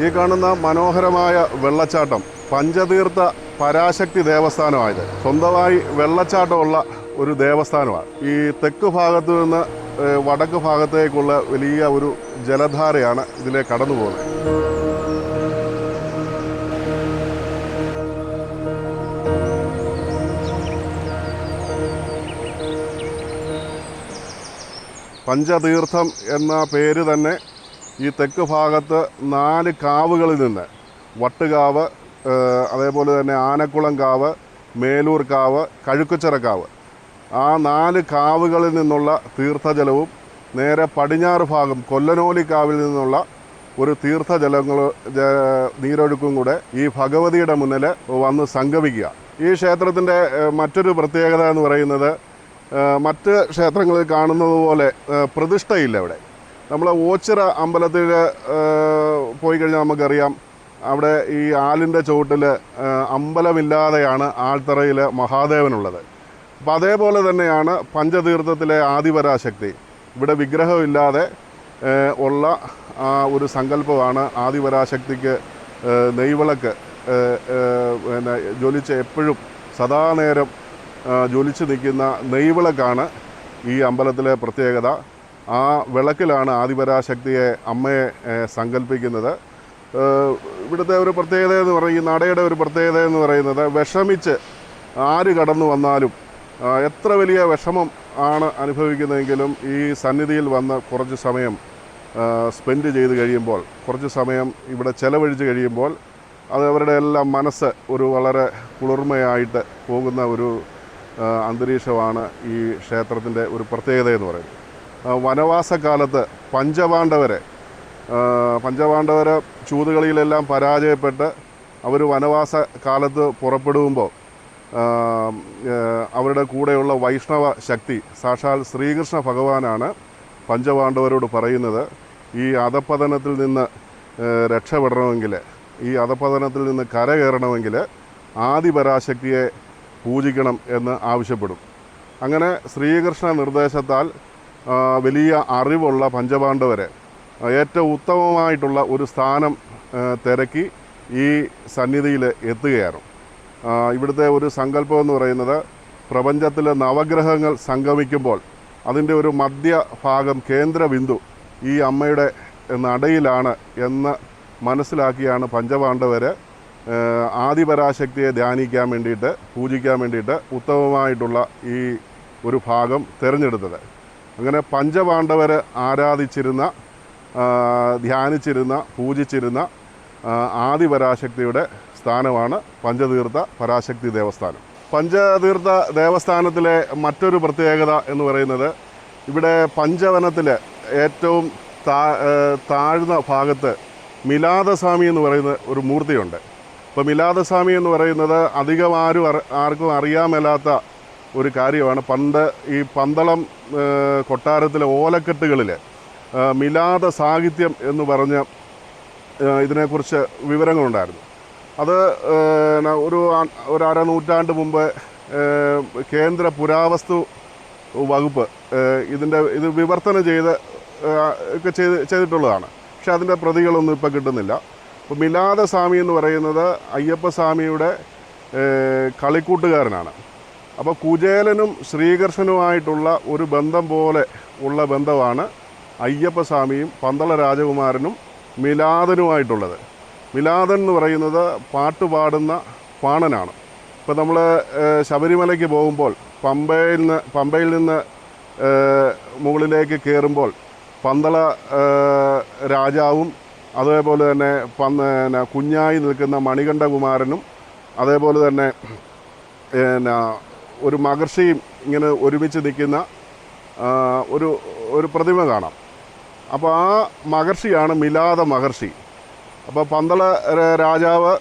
ഈ കാണുന്ന മനോഹരമായ വെള്ളച്ചാട്ടം പഞ്ചതീർത്ഥ പരാശക്തി ദേവസ്ഥാനമായത്. സ്വന്തമായി വെള്ളച്ചാട്ടമുള്ള ഒരു ദേവസ്ഥാനമാണ്. ഈ തെക്ക് ഭാഗത്തു നിന്ന് വടക്ക് ഭാഗത്തേക്കുള്ള വലിയ ഒരു ജലധാരയാണ് ഇതിലെ കടന്നു പോകുന്നത്. പഞ്ചതീർത്ഥം എന്ന പേര് തന്നെ ഈ തെക്ക് ഭാഗത്ത് നാല് കാവുകളിൽ നിന്ന്. വട്ടുകാവ് അതേപോലെ തന്നെ ആനക്കുളം കാവ് മേലൂർ കാവ് കഴുക്കുച്ചിറക്കാവ് ആ നാല് കാവുകളിൽ നിന്നുള്ള തീർത്ഥജലവും നേരെ പടിഞ്ഞാറ് ഭാഗം കൊല്ലനോലി കാവിൽ നിന്നുള്ള ഒരു തീർത്ഥജലങ്ങൾ നീരൊഴുക്കും കൂടെ ഈ ഭഗവതിയുടെ മുന്നിൽ വന്ന് സംഗമിക്കുക. ഈ ക്ഷേത്രത്തിന്റെ മറ്റൊരു പ്രത്യേകത എന്ന് പറയുന്നത് മറ്റ് ക്ഷേത്രങ്ങളിൽ കാണുന്നത് പോലെ പ്രതിഷ്ഠയില്ല ഇവിടെ നമ്മൾ ഓച്ചിറ അമ്പലത്തിൽ പോയി കഴിഞ്ഞാൽ നമുക്കറിയാം അവിടെ ഈ ആലിന്റെ ചുവട്ടിൽ അമ്പലമില്ലാതെയാണ് ആൾത്തറയിൽ മഹാദേവനുള്ളത്. അപ്പോൾ അതേപോലെ തന്നെയാണ് പഞ്ചതീർത്ഥത്തിലെ ആദിപരാശക്തി. ഇവിടെ വിഗ്രഹമില്ലാതെ ഉള്ള ഒരു സങ്കല്പമാണ് ആദിപരാശക്തിക്ക് നെയ്വിളക്ക് പിന്നെ ജ്വലിച്ച് എപ്പോഴും സദാനേരം നേരം ജ്വലിച്ച് നിൽക്കുന്ന നെയ്വിളക്കാണ് ഈ അമ്പലത്തിലെ പ്രത്യേകത. ആ വിളക്കിലാണ് ആദിപരാശക്തിയെ അമ്മയെ സങ്കല്പിക്കുന്നത് ഇവിടുത്തെ ഒരു പ്രത്യേകത എന്ന് പറയും നടയുടെ ഒരു പ്രത്യേകത എന്ന് പറയുന്നത് വിഷമിച്ച് ആര് കടന്നു വന്നാലും എത്ര വലിയ വിഷമം ആണ് അനുഭവിക്കുന്നതെങ്കിലും ഈ സന്നിധിയിൽ വന്ന് കുറച്ച് സമയം സ്പെൻഡ് ചെയ്ത് കഴിയുമ്പോൾ കുറച്ച് സമയം ഇവിടെ ചെലവഴിച്ച് കഴിയുമ്പോൾ അത് അവരുടെ എല്ലാം മനസ്സ് ഒരു വളരെ കുളിർമയായിട്ട് പോകുന്ന ഒരു അന്തരീക്ഷമാണ് ഈ ക്ഷേത്രത്തിന്റെ ഒരു പ്രത്യേകത എന്ന് പറയുന്നത്. വനവാസകാലത്ത് പഞ്ചപാണ്ഡവരെ പഞ്ചപാണ്ഡവരെ ചൂതുകളിയിലെല്ലാം പരാജയപ്പെട്ട് അവർ വനവാസ കാലത്ത് പുറപ്പെടുമ്പോൾ അവരുടെ കൂടെയുള്ള വൈഷ്ണവ ശക്തി സാക്ഷാൽ ശ്രീകൃഷ്ണ ഭഗവാനാണ് പഞ്ചപാണ്ഡവരോട് പറയുന്നത്. ഈ അധപ്പതനത്തിൽ നിന്ന് രക്ഷപ്പെടണമെങ്കിൽ ഈ അധപ്പതനത്തിൽ നിന്ന് കരകയറണമെങ്കിൽ ആദിപരാശക്തിയെ പൂജിക്കണം എന്ന് ആവശ്യപ്പെടും. അങ്ങനെ ശ്രീകൃഷ്ണ നിർദ്ദേശത്താൽ വലിയ അറിവുള്ള പഞ്ചപാണ്ഡവരെ ഏറ്റവും ഉത്തമമായിട്ടുള്ള ഒരു സ്ഥാനം തിരക്കി ഈ സന്നിധിയിൽ എത്തുകയാണ്. ഇവിടുത്തെ ഒരു സങ്കല്പം എന്ന് പറയുന്നത് പ്രപഞ്ചത്തിലെ നവഗ്രഹങ്ങൾ സംഗമിക്കുമ്പോൾ അതിന്റെ ഒരു മധ്യഭാഗം കേന്ദ്രബിന്ദു ഈ അമ്മയുടെ നടയിലാണ് എന്ന് മനസ്സിലാക്കിയാണ് പഞ്ചപാണ്ഡവർ ആദിപരാശക്തിയെ ധ്യാനിക്കാൻ വേണ്ടിയിട്ട് പൂജിക്കാൻ വേണ്ടിയിട്ട് ഉത്തമമായിട്ടുള്ള ഈ ഒരു ഭാഗം തിരഞ്ഞെടുത്തത്. അങ്ങനെ പഞ്ചപാണ്ഡവർ ആരാധിച്ചിരുന്ന ധ്യാനിച്ചിരുന്ന പൂജിച്ചിരുന്ന ആദിപരാശക്തിയുടെ സ്ഥാനമാണ് പഞ്ചതീർത്ഥ പരാശക്തി ദേവസ്ഥാനം. പഞ്ചതീർത്ഥ ദേവസ്ഥാനത്തിലെ മറ്റൊരു പ്രത്യേകത എന്ന് പറയുന്നത് ഇവിടെ പഞ്ചവനത്തിലെ ഏറ്റവും താഴ്ന്ന ഭാഗത്ത് മിലാദസ്വാമി എന്ന് പറയുന്ന ഒരു മൂർത്തിയുണ്ട്. ഇപ്പോൾ മിലാദസ്വാമി എന്ന് പറയുന്നത് അധികം ആരും ആർക്കും അറിയാമല്ലാത്ത ഒരു കാര്യമാണ്. പണ്ട് ഈ പന്തളം കൊട്ടാരത്തിലെ ഓലക്കെട്ടുകളിൽ മിലാദ സാഹിത്യം എന്ന് പറഞ്ഞ ഇതിനെക്കുറിച്ച് വിവരങ്ങളുണ്ടായിരുന്നു. അത് ഒരു ഒരു അരനൂറ്റാണ്ട് മുമ്പ് കേന്ദ്ര പുരാവസ്തു വകുപ്പ് ഇതിന്റെ ഇത് വിവർത്തനം ചെയ്ത് ഒക്കെ ചെയ്ത് ചെയ്തിട്ടുള്ളതാണ്. പക്ഷെ അതിന്റെ പ്രതികളൊന്നും ഇപ്പോൾ കിട്ടുന്നില്ല. അപ്പോൾ മിലാദ സ്വാമി എന്ന് പറയുന്നത് അയ്യപ്പസ്വാമിയുടെ കളിക്കൂട്ടുകാരനാണ്. അപ്പോൾ കുചേലനും ശ്രീകൃഷ്ണനുമായിട്ടുള്ള ഒരു ബന്ധം പോലെ ഉള്ള ബന്ധമാണ് അയ്യപ്പസ്വാമിയും പന്തള രാജകുമാരനും മിലാദനുമായിട്ടുള്ളത്. മിലാദൻ എന്ന് പറയുന്നത് പാട്ട് പാടുന്ന പാണനാണ്. ഇപ്പോൾ നമ്മൾ ശബരിമലയ്ക്ക് പോകുമ്പോൾ പമ്പയിൽ നിന്ന് പമ്പയിൽ നിന്ന് മുകളിലേക്ക് കയറുമ്പോൾ പന്തള രാജാവും അതേപോലെ തന്നെ പിന്നെ കുഞ്ഞായി നിൽക്കുന്ന മണികണ്ഠകുമാരനും അതേപോലെ തന്നെ ഒരു മഹർഷിയും ഇങ്ങനെ ഒരുമിച്ച് നിൽക്കുന്ന ഒരു ഒരു പ്രതിമ കാണാം. അപ്പോൾ ആ മഹർഷിയാണ് മിലാദ മഹർഷി. അപ്പോൾ പന്തള രാജാവ്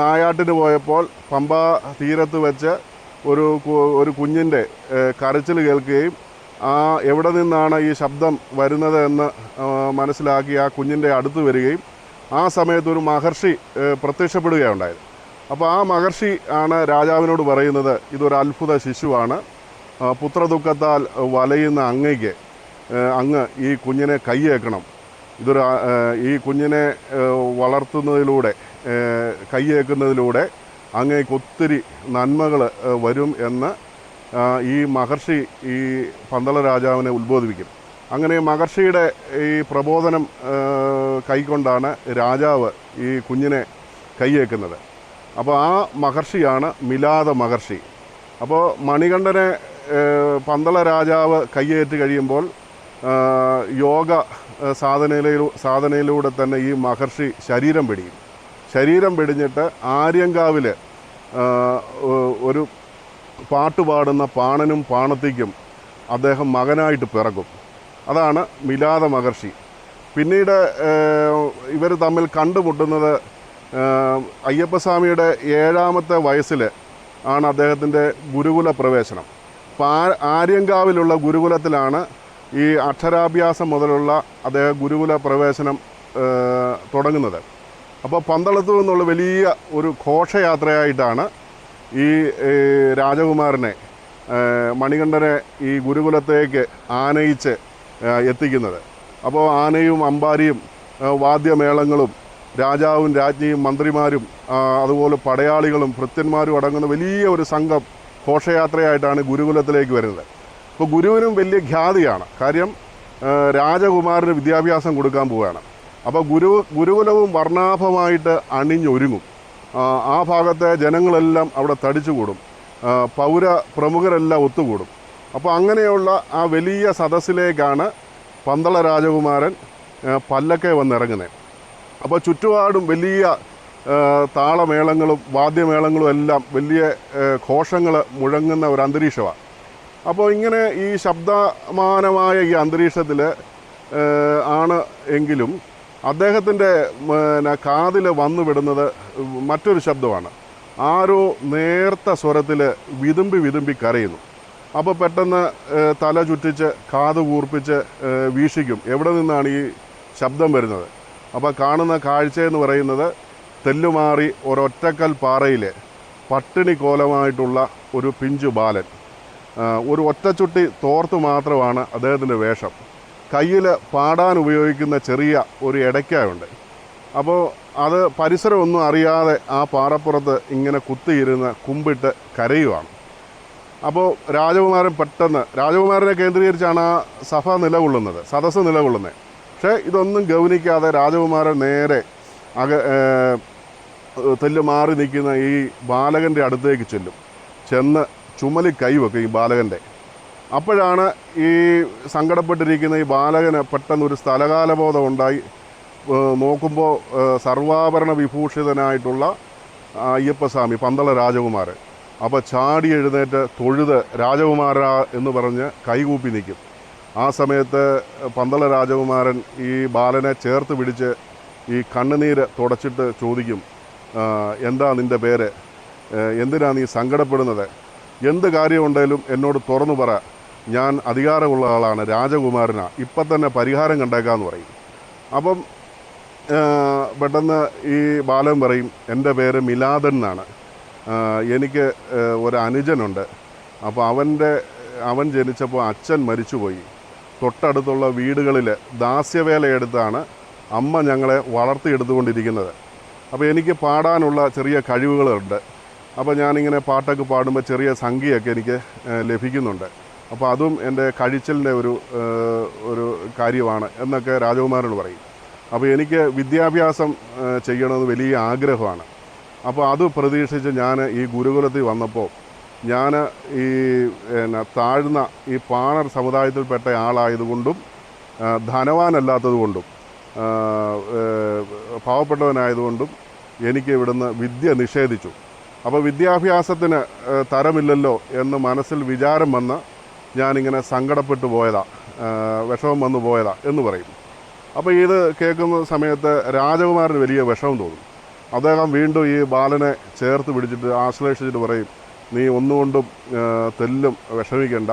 നായാട്ടിന് പോയപ്പോൾ പമ്പ തീരത്ത് വെച്ച് ഒരു ഒരു കുഞ്ഞിന്റെ കരച്ചിൽ കേൾക്കുകയും ആ എവിടെ നിന്നാണ് ഈ ശബ്ദം വരുന്നത് എന്ന് മനസ്സിലാക്കി ആ കുഞ്ഞിന്റെ അടുത്ത് വരികയും ആ സമയത്ത് ഒരു മഹർഷി പ്രത്യക്ഷപ്പെടുകയുണ്ടായത് അപ്പോൾ ആ മഹർഷി ആണ് രാജാവിനോട് പറയുന്നത് ഇതൊരു അത്ഭുത ശിശുവാണ്. പുത്രദുഃഖത്താൽ വലയുന്ന അങ്ങയ്ക്ക് അങ്ങ് ഈ കുഞ്ഞിനെ കൈയേക്കണം ഇതൊരു ഈ കുഞ്ഞിനെ വളർത്തുന്നതിലൂടെ കൈയേക്കുന്നതിലൂടെ അങ്ങേക്ക് ഒത്തിരി നന്മകൾ വരും എന്ന് ഈ മഹർഷി ഈ പന്തള രാജാവിനെ ഉത്ബോധിപ്പിക്കും. അങ്ങനെ മഹർഷിയുടെ ഈ പ്രബോധനം കൈക്കൊണ്ടാണ് രാജാവ് ഈ കുഞ്ഞിനെ കൈയേക്കുന്നത് അപ്പോൾ ആ മഹർഷിയാണ് മിലാദ മഹർഷി. അപ്പോൾ മണികണ്ഠനെ പന്തള രാജാവ് കയ്യേറ്റ് കഴിയുമ്പോൾ യോഗ സാധനയിലൂ സാധനയിലൂടെ തന്നെ ഈ മഹർഷി ശരീരം പിടിയും. ശരീരം പിടിഞ്ഞിട്ട് ആര്യങ്കാവിൽ ഒരു പാട്ട് പാടുന്ന പാണനും പാണത്തിക്കും അദ്ദേഹം മകനായിട്ട് പിറക്കും. അതാണ് മിലാദ മഹർഷി. പിന്നീട് ഇവർ തമ്മിൽ കണ്ടുമുട്ടുന്നത് അയ്യപ്പസ്വാമിയുടെ ഏഴാമത്തെ വയസ്സിൽ ആണ് അദ്ദേഹത്തിന്റെ ഗുരുകുല പ്രവേശനം. അപ്പോൾ ആ ആര്യങ്കാവിലുള്ള ഗുരുകുലത്തിലാണ് ഈ അക്ഷരാഭ്യാസം മുതലുള്ള അദ്ദേഹം ഗുരുകുല പ്രവേശനം തുടങ്ങുന്നത്. അപ്പോൾ പന്തളത്തു നിന്നുള്ള വലിയ ഒരു ഘോഷയാത്രയായിട്ടാണ് ഈ രാജകുമാരനെ മണികണ്ഠനെ ഈ ഗുരുകുലത്തേക്ക് ആനയിച്ച് എത്തിക്കുന്നത്. അപ്പോൾ ആനയും അമ്പാരിയും വാദ്യമേളങ്ങളും രാജാവും രാജ്ഞിയും മന്ത്രിമാരും അതുപോലെ പടയാളികളും ഭൃത്യന്മാരും അടങ്ങുന്ന വലിയ ഒരു സംഘം ഘോഷയാത്രയായിട്ടാണ് ഗുരുകുലത്തിലേക്ക് വരുന്നത്. അപ്പോൾ ഗുരുവിനും വലിയ ഖ്യാതിയാണ്. കാര്യം രാജകുമാരന് വിദ്യാഭ്യാസം കൊടുക്കാൻ പോവുകയാണ്. അപ്പോൾ ഗുരു ഗുരുകുലവും വർണാഭമായിട്ട് അണിഞ്ഞൊരുങ്ങും. ആ, ഭാഗത്തെ ജനങ്ങളെല്ലാം അവിടെ തടിച്ചുകൂടും. പൗര പ്രമുഖരെല്ലാം ഒത്തുകൂടും. അപ്പോൾ അങ്ങനെയുള്ള ആ വലിയ സദസ്സിലേക്കാണ് പന്തള രാജകുമാരൻ പല്ലക്കെ വന്നിറങ്ങുന്നത്. അപ്പോൾ ചുറ്റുപാടും വലിയ താളമേളങ്ങളും വാദ്യമേളങ്ങളും എല്ലാം വലിയ ഘോഷങ്ങൾ മുഴങ്ങുന്ന ഒരു അന്തരീക്ഷമാണ്. അപ്പോൾ ഇങ്ങനെ ഈ ശബ്ദമാനമായ ഈ അന്തരീക്ഷത്തിൽ ആണ് എങ്കിലും അദ്ദേഹത്തിന്റെ പിന്നെ കാതിൽ വന്നു വിടുന്നത് മറ്റൊരു ശബ്ദമാണ്. ആരോ നേർത്ത സ്വരത്തിൽ വിതുമ്പി വിതുമ്പി കരയുന്നു. അപ്പോൾ പെട്ടെന്ന് തല ചുറ്റിച്ച് കാത് കൂർപ്പിച്ച് വീക്ഷിക്കും എവിടെ നിന്നാണ് ഈ ശബ്ദം വരുന്നത്? അപ്പോൾ കാണുന്ന കാഴ്ചയെന്ന് പറയുന്നത് തെല്ലുമാറി ഒരൊറ്റക്കൽ പാറയിലെ പട്ടിണി കോലമായിട്ടുള്ള ഒരു പിഞ്ചു ബാലൻ. ഒരു ഒറ്റച്ചുട്ടി തോർത്ത് മാത്രമാണ് അദ്ദേഹത്തിന്റെ വേഷം. കയ്യിൽ പാടാൻ ഉപയോഗിക്കുന്ന ചെറിയ ഒരു ഇടയ്ക്കായുണ്ട്. അപ്പോൾ അത് പരിസരമൊന്നും അറിയാതെ ആ പാറപ്പുറത്ത് ഇങ്ങനെ കുത്തിയിരുന്ന് കുമ്പിട്ട് കരയുവാണ്. അപ്പോൾ രാജകുമാരൻ പെട്ടെന്ന് രാജകുമാരനെ കേന്ദ്രീകരിച്ചാണ് ആ സഭ നിലകൊള്ളുന്നത് സദസ്സ് നിലകൊള്ളുന്നത്. പക്ഷേ ഇതൊന്നും ഗൗനിക്കാതെ രാജകുമാരൻ നേരെ അക തെല്ല് മാറി നിൽക്കുന്ന ഈ ബാലകന്റെ അടുത്തേക്ക് ചെല്ലും. ചെന്ന് ചുമലി കൈവെക്കും ഈ ബാലകന്റെ അപ്പോഴാണ് ഈ സങ്കടപ്പെട്ടിരിക്കുന്ന ഈ ബാലകന് പെട്ടെന്ന് ഒരു സ്ഥലകാലബോധം ഉണ്ടായി നോക്കുമ്പോൾ സർവാഭരണ വിഭൂഷിതനായിട്ടുള്ള അയ്യപ്പസ്വാമി പന്തള രാജകുമാരൻ. അപ്പോൾ ചാടി എഴുന്നേറ്റ് തൊഴുത് രാജകുമാര എന്ന് പറഞ്ഞ് കൈകൂപ്പി നിൽക്കും. ആ സമയത്ത് പന്തള രാജകുമാരൻ ഈ ബാലനെ ചേർത്ത് പിടിച്ച് ഈ കണ്ണുനീര് തുടച്ചിട്ട് ചോദിക്കും എന്താ നിന്റെ പേര്? എന്തിനാ നീ സങ്കടപ്പെടുന്നത്? എന്ത് കാര്യമുണ്ടെങ്കിലും എന്നോട് തുറന്നു പറ. ഞാൻ അധികാരമുള്ള ആളാണ് രാജകുമാരനാണ് ഇപ്പം തന്നെ പരിഹാരം കണ്ടേക്കാന്ന് പറയും. അപ്പം പെട്ടെന്ന് ഈ ബാലൻ പറയും എന്റെ പേര് മിലാദൻ എന്നാണ്. എനിക്ക് ഒരു അനുജനുണ്ട്. അപ്പോൾ അവന്റെ അവൻ ജനിച്ചപ്പോൾ അച്ഛൻ മരിച്ചുപോയി. തൊട്ടടുത്തുള്ള വീടുകളിൽ ദാസ്യവേലയെടുത്താണ് അമ്മ ഞങ്ങളെ വളർത്തിയെടുത്തുകൊണ്ടിരിക്കുന്നത്. അപ്പോൾ എനിക്ക് പാടാനുള്ള ചെറിയ കഴിവുകളുണ്ട്. അപ്പോൾ ഞാനിങ്ങനെ പാട്ടൊക്കെ പാടുമ്പോൾ ചെറിയ സംഖ്യയൊക്കെ എനിക്ക് ലഭിക്കുന്നുണ്ട്. അപ്പോൾ അതും എന്റെ കഴിച്ചലിന്റെ ഒരു ഒരു കാര്യമാണ് എന്നൊക്കെ രാജകുമാരനോട് പറയും. അപ്പോൾ എനിക്ക് വിദ്യാഭ്യാസം ചെയ്യണമെന്ന് വലിയ ആഗ്രഹമാണ്. അപ്പോൾ അത് പ്രതീക്ഷിച്ച് ഞാൻ ഈ ഗുരുകുലത്തിൽ വന്നപ്പോൾ ഞാൻ ഈ പിന്നെ താഴ്ന്ന ഈ പാണർ സമുദായത്തിൽപ്പെട്ട ആളായതുകൊണ്ടും ധനവാനല്ലാത്തതുകൊണ്ടും പാവപ്പെട്ടവനായതുകൊണ്ടും എനിക്ക് ഇവിടുന്ന് വിദ്യ നിഷേധിച്ചു. അപ്പോൾ വിദ്യാഭ്യാസത്തിന് തരമില്ലല്ലോ എന്ന് മനസ്സിൽ വിചാരം വന്ന് ഞാനിങ്ങനെ സങ്കടപ്പെട്ടു പോയതാ വിഷമം വന്നു പോയതാ എന്ന് പറയും. അപ്പോൾ ഇത് കേൾക്കുന്ന സമയത്ത് രാജകുമാരന് വലിയ വിഷമം തോന്നും. അദ്ദേഹം വീണ്ടും ഈ ബാലനെ ചേർത്ത് പിടിച്ചിട്ട് ആശ്ലേഷിച്ചിട്ട് പറയും നീ ഒന്നുകൊണ്ടും തെല്ലും വിഷമിക്കേണ്ട.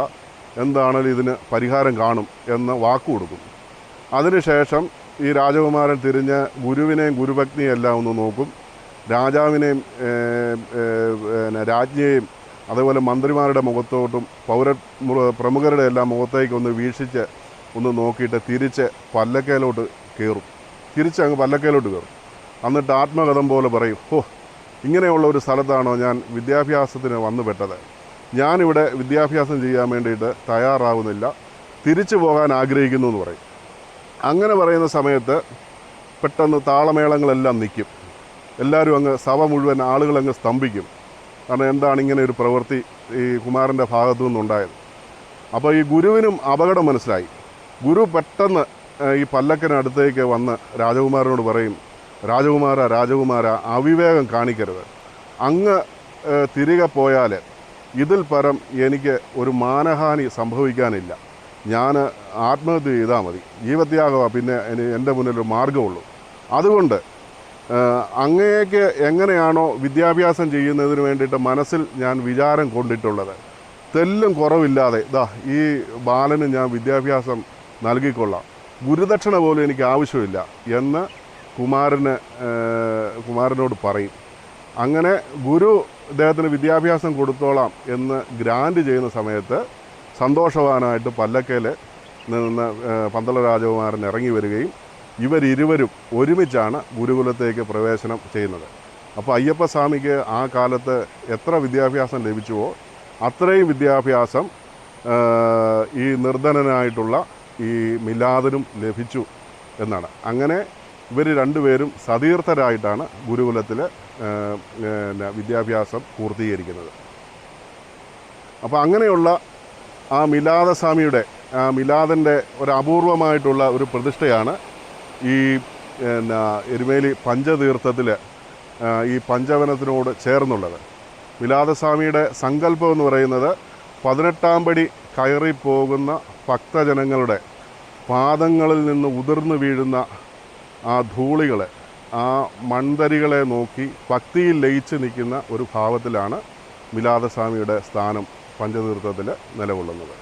എന്താണേലും ഇതിന് പരിഹാരം കാണും എന്ന് വാക്കു കൊടുക്കും അതിനുശേഷം ഈ രാജകുമാരൻ തിരിഞ്ഞ് ഗുരുവിനെയും ഗുരുഭക്തിയും എല്ലാം ഒന്ന് നോക്കും. രാജാവിനെയും രാജ്ഞിയെയും അതേപോലെ മന്ത്രിമാരുടെ മുഖത്തോട്ടും പൗര പ്രമുഖരുടെ എല്ലാം മുഖത്തേക്ക് ഒന്ന് വീക്ഷിച്ച് ഒന്ന് നോക്കിയിട്ട് തിരിച്ച് പല്ലക്കയിലോട്ട് കയറും തിരിച്ച് അങ്ങ് പല്ലക്കയിലോട്ട് കയറും എന്നിട്ട് ആത്മകഥം പോലെ പറയും ഓ ഇങ്ങനെയുള്ള ഒരു സ്ഥലത്താണോ ഞാൻ വിദ്യാഭ്യാസത്തിന് വന്നുപെട്ടത് ഞാനിവിടെ വിദ്യാഭ്യാസം ചെയ്യാൻ വേണ്ടിയിട്ട് തയ്യാറാവുന്നില്ല. തിരിച്ചു പോകാൻ ആഗ്രഹിക്കുന്നു എന്ന് പറയും. അങ്ങനെ പറയുന്ന സമയത്ത് പെട്ടെന്ന് താളമേളങ്ങളെല്ലാം നിൽക്കും എല്ലാവരും അങ്ങ് സഭ മുഴുവൻ ആളുകളങ്ങ് സ്തംഭിക്കും. കാരണം എന്താണ് ഇങ്ങനെ ഒരു പ്രവൃത്തി ഈ കുമാരന്റെ ഭാഗത്തു നിന്നുണ്ടായത്? അപ്പോൾ ഈ ഗുരുവിനും അപകടം മനസ്സിലായി. ഗുരു പെട്ടെന്ന് ഈ പല്ലക്കനടുത്തേക്ക് വന്ന് രാജകുമാരനോട് പറയും രാജകുമാര രാജകുമാര അവിവേകം കാണിക്കരുത്. അങ്ങ് തിരികെ പോയാൽ ഇതിൽ പരം എനിക്ക് ഒരു മാനഹാനി സംഭവിക്കാനില്ല. ഞാൻ ആത്മഹത്യ ചെയ്താൽ മതി. ജീവത്യാഗമാണ് പിന്നെ എന്റെ മുന്നിൽ ഒരു മാർഗമുള്ളൂ അതുകൊണ്ട് അങ്ങേക്ക് എങ്ങനെയാണോ വിദ്യാഭ്യാസം ചെയ്യുന്നതിന് വേണ്ടിയിട്ട് മനസ്സിൽ ഞാൻ വിചാരം കൊണ്ടിട്ടുള്ളത്. തെല്ലും കുറവില്ലാതെ ഇതാ ഈ ബാലന് ഞാൻ വിദ്യാഭ്യാസം നൽകിക്കൊള്ളാം. ഗുരുദക്ഷിണ പോലും എനിക്ക് ആവശ്യമില്ല എന്ന് കുമാരന് കുമാരനോട് പറയും അങ്ങനെ ഗുരു ഇദ്ദേഹത്തിന് വിദ്യാഭ്യാസം കൊടുത്തോളാം എന്ന് ഗ്രാൻഡ് ചെയ്യുന്ന സമയത്ത് സന്തോഷവാനായിട്ട് പല്ലക്കയിൽ നിന്ന് പന്തള രാജകുമാരൻ ഇറങ്ങി വരികയും ഇവരിരുവരും ഒരുമിച്ചാണ് ഗുരുകുലത്തേക്ക് പ്രവേശനം ചെയ്യുന്നത്. അപ്പോൾ അയ്യപ്പസ്വാമിക്ക് ആ കാലത്ത് എത്ര വിദ്യാഭ്യാസം ലഭിച്ചുവോ അത്രയും വിദ്യാഭ്യാസം ഈ നിർധനനായിട്ടുള്ള ഈ മിലാദനും ലഭിച്ചു എന്നാണ്. അങ്ങനെ ഇവർ രണ്ടുപേരും സതീർത്ഥരായിട്ടാണ് ഗുരുകുലത്തിൽ വിദ്യാഭ്യാസം പൂർത്തീകരിക്കുന്നത്. അപ്പോൾ അങ്ങനെയുള്ള ആ മിലാദസ്വാമിയുടെ ആ മിലാദന്റെ ഒരു അപൂർവമായിട്ടുള്ള ഒരു പ്രതിഷ്ഠയാണ് ഈ എന്നാ എരുമേലി പഞ്ചതീർത്ഥത്തിൽ ഈ പഞ്ചവനത്തിനോട് ചേർന്നുള്ളത്. മിലാദസ്വാമിയുടെ സങ്കല്പം എന്ന് പറയുന്നത് പതിനെട്ടാം പടി കയറി പോകുന്ന ഭക്തജനങ്ങളുടെ പാദങ്ങളിൽ നിന്ന് ഉതിർന്നു വീഴുന്ന ആ ധൂളികളെ ആ മൺതരികളെ നോക്കി ഭക്തിയിൽ ലയിച്ച് നിൽക്കുന്ന ഒരു ഭാവത്തിലാണ് മിലാദസ്വാമിയുടെ സ്ഥാനം പഞ്ചതീർത്ഥത്തിൽ നിലകൊള്ളുന്നത്.